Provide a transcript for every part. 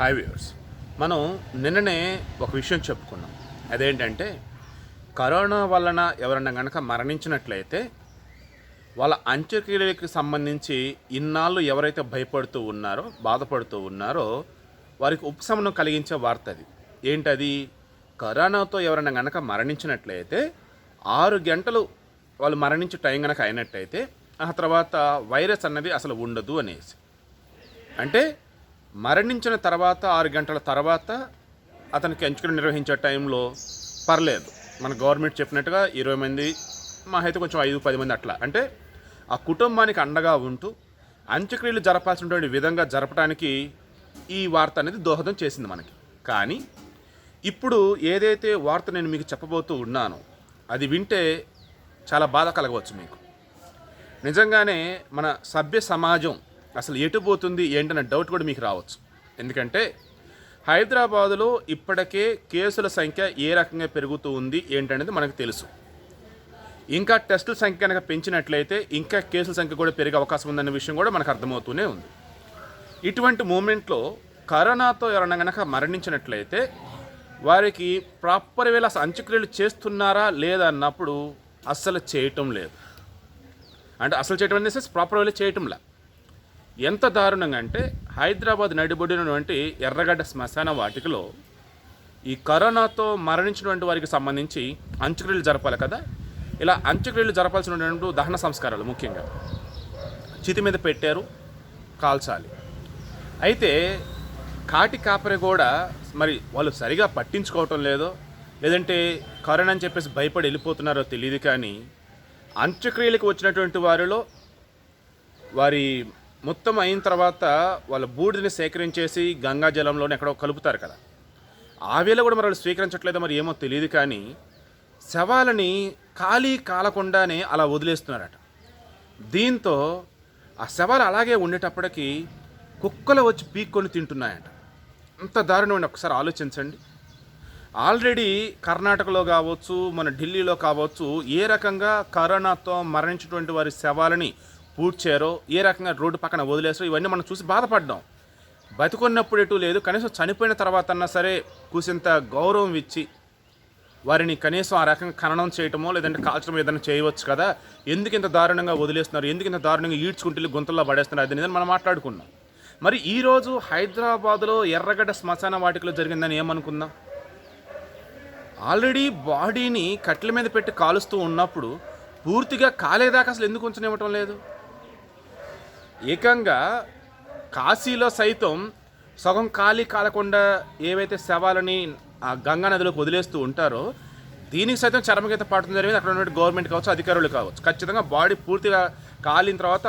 Hi viewers మనం నిన్ననే ఒక విషయం చెప్పుకున్నాం. అదేంటంటే కరోనా వలన ఎవరన్నా కనుక మరణించినట్లయితే వాళ్ళ అంత్యక్రియలకు సంబంధించి ఇన్నాళ్ళు ఎవరైతే భయపడుతూ ఉన్నారో బాధపడుతూ ఉన్నారో వారికి ఉపశమనం కలిగించే వార్త అది. ఏంటది? కరోనాతో ఎవరైనా కనుక మరణించినట్లయితే ఆరు గంటలు వాళ్ళు మరణించే టైం కనుక అయినట్టయితే ఆ తర్వాత వైరస్ అన్నది అసలు ఉండదు అనేసి. అంటే మరణించిన తర్వాత ఆరు గంటల తర్వాత అతనికి ఎంచుకుని నిర్వహించే టైంలో పర్లేదు. మన గవర్నమెంట్ చెప్పినట్టుగా ఇరవై మంది మా అయితే కొంచెం ఐదు పది మంది అట్లా. అంటే ఆ కుటుంబానికి అండగా ఉంటూ అంత్యక్రియలు జరపాల్సినటువంటి విధంగా జరపడానికి ఈ వార్త అనేది దోహదం చేసింది మనకి. కానీ ఇప్పుడు ఏదైతే వార్త నేను మీకు చెప్పబోతూ ఉన్నానో అది వింటే చాలా బాధ కలగవచ్చు మీకు. నిజంగానే మన సభ్య సమాజం అసలు ఎటు పోతుంది ఏంటన్న డౌట్ కూడా మీకు రావచ్చు. ఎందుకంటే హైదరాబాదులో ఇప్పటికే కేసుల సంఖ్య ఏ రకంగా పెరుగుతూ ఉంది ఏంటనేది మనకు తెలుసు. ఇంకా టెస్టుల సంఖ్య కనుక పెంచినట్లయితే ఇంకా కేసుల సంఖ్య కూడా పెరిగే అవకాశం ఉందన్న విషయం కూడా మనకు అర్థమవుతూనే ఉంది. ఇటువంటి మూమెంట్లో కరోనాతో ఎవరైనా కనుక మరణించినట్లయితే వారికి ప్రాపర్ వేళ అంత్యక్రియలు చేస్తున్నారా లేదా అన్నప్పుడు అస్సలు చేయటం లేదు. అంటే అసలు చేయటం అనేది ప్రాపర్ వేళ చేయటంలా. ఎంత దారుణంగా అంటే హైదరాబాద్ నడిబొడినటువంటి ఎర్రగడ్డ శ్మశాన వాటికలో ఈ కరోనాతో మరణించినటువంటి వారికి సంబంధించి అంత్యక్రియలు జరపాలి కదా? ఇలా అంత్యక్రియలు జరపాల్సినటువంటి దహన సంస్కారాలు ముఖ్యంగా. చితి మీద పెట్టారు కాల్చాలి. అయితే కాటి కాపరి కూడా మరి వాళ్ళు సరిగా పట్టించుకోవటం లేదో లేదంటే కరోనా అని చెప్పేసి భయపడి వెళ్ళిపోతున్నారో తెలియదు కానీ అంత్యక్రియలకు వచ్చినటువంటి వారిలో వారి మొత్తం అయిన తర్వాత వాళ్ళ బూడిదని సేకరించేసి గంగా జలంలోనే ఎక్కడో కలుపుతారు కదా. ఆ వేళ కూడా మరి వాళ్ళు స్వీకరించట్లేదో మరి ఏమో తెలియదు కానీ శవాలని ఖాళీ కాలకుండానే అలా వదిలేస్తున్నారట. దీంతో ఆ శవాలు అలాగే ఉండేటప్పటికి కుక్కలు వచ్చి పీక్కొని తింటున్నాయట. అంత దారుణం ఒకసారి ఆలోచించండి. ఆల్రెడీ కర్ణాటకలో కావచ్చు మన ఢిల్లీలో కావచ్చు ఏ రకంగా కరోనాతో మరణించినటువంటి వారి శవాలని పూడ్చారో ఏ రకంగా రోడ్డు పక్కన వదిలేసారో ఇవన్నీ మనం చూసి బాధపడ్డాం. బతుకున్నప్పుడు ఎటు లేదు కనీసం చనిపోయిన తర్వాత అన్నా సరే కూసింత గౌరవం ఇచ్చి వారిని కనీసం ఆ రకంగా ఖననం చేయటమో లేదంటే కాల్చడం ఏదైనా చేయవచ్చు కదా? ఎందుకు ఇంత దారుణంగా వదిలేస్తున్నారు? ఎందుకు ఇంత దారుణంగా ఈడ్చుకుంటూ గుంతల్లో పడేస్తున్నారు? అది అనేది మనం మాట్లాడుకున్నాం. మరి ఈరోజు హైదరాబాద్లో ఎర్రగడ్డ శ్మశాన వాటికలో జరిగిందని ఏమనుకుందాం? ఆల్రెడీ బాడీని కట్ల మీద పెట్టి కాలుస్తూ ఉన్నప్పుడు పూర్తిగా కాలేదాకా అసలు ఎందుకు ఉంచనివ్వటం లేదు? ఏకంగా కాశీలో సైతం సగం ఖాళీ కాలకుండా ఏవైతే శవాలని ఆ గంగా నదిలోకి వదిలేస్తూ ఉంటారో దీనికి సైతం చరమగీత పాటం జరిగింది. అక్కడ ఉన్నటువంటి గవర్నమెంట్ కావచ్చు అధికారులు కావచ్చు. ఖచ్చితంగా బాడీ పూర్తిగా కాలిన తర్వాత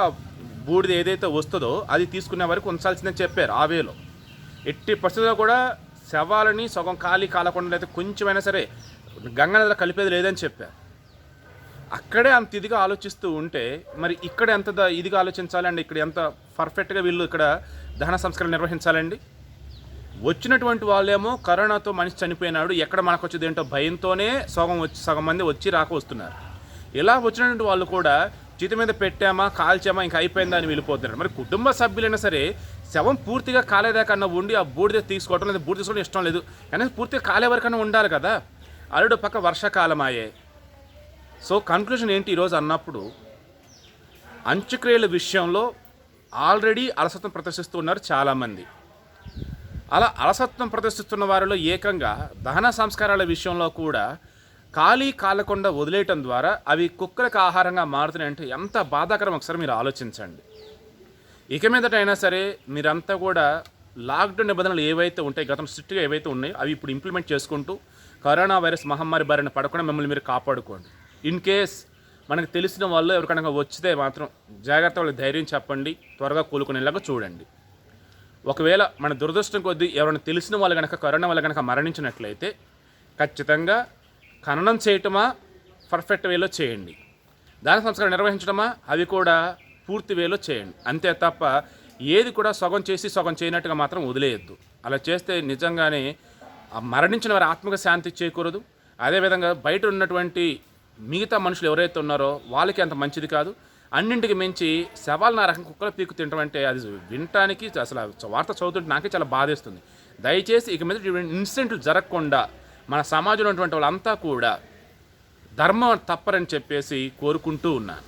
బూడిద ఏదైతే వస్తుందో అది తీసుకునే వరకు ఉంచాల్సిందని చెప్పారు ఆ వేలో. ఎట్టి పరిస్థితుల్లో కూడా శవాలని సగం ఖాళీ కాలకుండా అయితే కొంచెమైనా సరే గంగా నదిలో కలిపేది లేదని చెప్పారు. అక్కడే అంత ఇదిగా ఆలోచిస్తూ ఉంటే మరి ఇక్కడ ఎంత ఇదిగా ఆలోచించాలండి ఇక్కడ ఎంత పర్ఫెక్ట్గా వీళ్ళు ఇక్కడ దహన సంస్కరణ నిర్వహించాలండి? వచ్చినటువంటి వాళ్ళేమో కరోనాతో మనిషి చనిపోయినాడు. ఎక్కడ మనకు వచ్చేది ఏంటో భయంతోనే సగం వచ్చి సగం మంది వచ్చి రాక వస్తున్నారు. ఇలా వచ్చినటువంటి వాళ్ళు కూడా చేతి మీద పెట్టామా కాల్చామా ఇంకా అయిపోయిందా అని వెళ్ళిపోతున్నారు. మరి కుటుంబ సభ్యులైనా సరే శవం పూర్తిగా కాలేదాకన్నా ఉండి ఆ బూడిద తీసుకోవటం లేదా బూడిద తీసుకోవడం ఇష్టం లేదు. కానీ పూర్తిగా కాలే వరకన్నా ఉండాలి కదా. అల్లుడు పక్క వర్షాకాలం అయ్యే సో కన్క్లూజన్ ఏంటి ఈరోజు అన్నప్పుడు అంత్యక్రియల విషయంలో ఆల్రెడీ అలసత్వం ప్రదర్శిస్తున్నారు చాలామంది. అలా అలసత్వం ప్రదర్శిస్తున్న వారిలో ఏకంగా దహన సంస్కారాల విషయంలో కూడా ఖాళీ కాలకుండా వదిలేయటం ద్వారా అవి కుక్కలకు ఆహారంగా మారుతున్నాయంటే ఎంత బాధాకరం ఒకసారి మీరు ఆలోచించండి. ఇక మీదట అయినా సరే మీరంతా కూడా లాక్డౌన్ నిబంధనలు ఏవైతే ఉంటాయి గతం స్ట్రిక్ట్గా ఏవైతే ఉన్నాయో అవి ఇప్పుడు ఇంప్లిమెంట్ చేసుకుంటూ కరోనా వైరస్ మహమ్మారి బారిన పడకుండా మిమ్మల్ని మీరు కాపాడుకోండి. ఇన్ కేస్ మనకు తెలిసిన వాళ్ళు ఎవరికైనా వచ్చితే మాత్రం జాగ్రత్త వాళ్ళకి ధైర్యం చెప్పండి త్వరగా కోలుకునేలాగా చూడండి. ఒకవేళ మన దురదృష్టం కొద్దీ ఎవరైనా తెలిసిన వాళ్ళు కనుక కరోనా వల్ల కనుక మరణించినట్లయితే ఖచ్చితంగా ఖననం చేయటమా పర్ఫెక్ట్ వేలో చేయండి. దాని సంస్కారం నిర్వహించడమా అవి కూడా పూర్తి వేలో చేయండి. అంతే తప్ప ఏది కూడా సగం చేసి సగం చేయనట్టుగా మాత్రం వదిలేయద్దు. అలా చేస్తే నిజంగానే మరణించిన వారి ఆత్మక శాంతి చేకూరదు. అదేవిధంగా బయట ఉన్నటువంటి మిగతా మనుషులు ఎవరైతే ఉన్నారో వాళ్ళకి అంత మంచిది కాదు. అన్నింటికి మించి శవాలు నా రకం కుక్కల పీకు తినడం అంటే అది వినటానికి అసలు వార్త చదువుతుంటే నాకే చాలా బాధేస్తుంది. దయచేసి ఇక మీద ఇన్సిడెంట్లు జరగకుండా మన సమాజంలో ఉన్నటువంటి వాళ్ళంతా కూడా ధర్మం తప్పరని చెప్పేసి కోరుకుంటూ ఉన్నాను.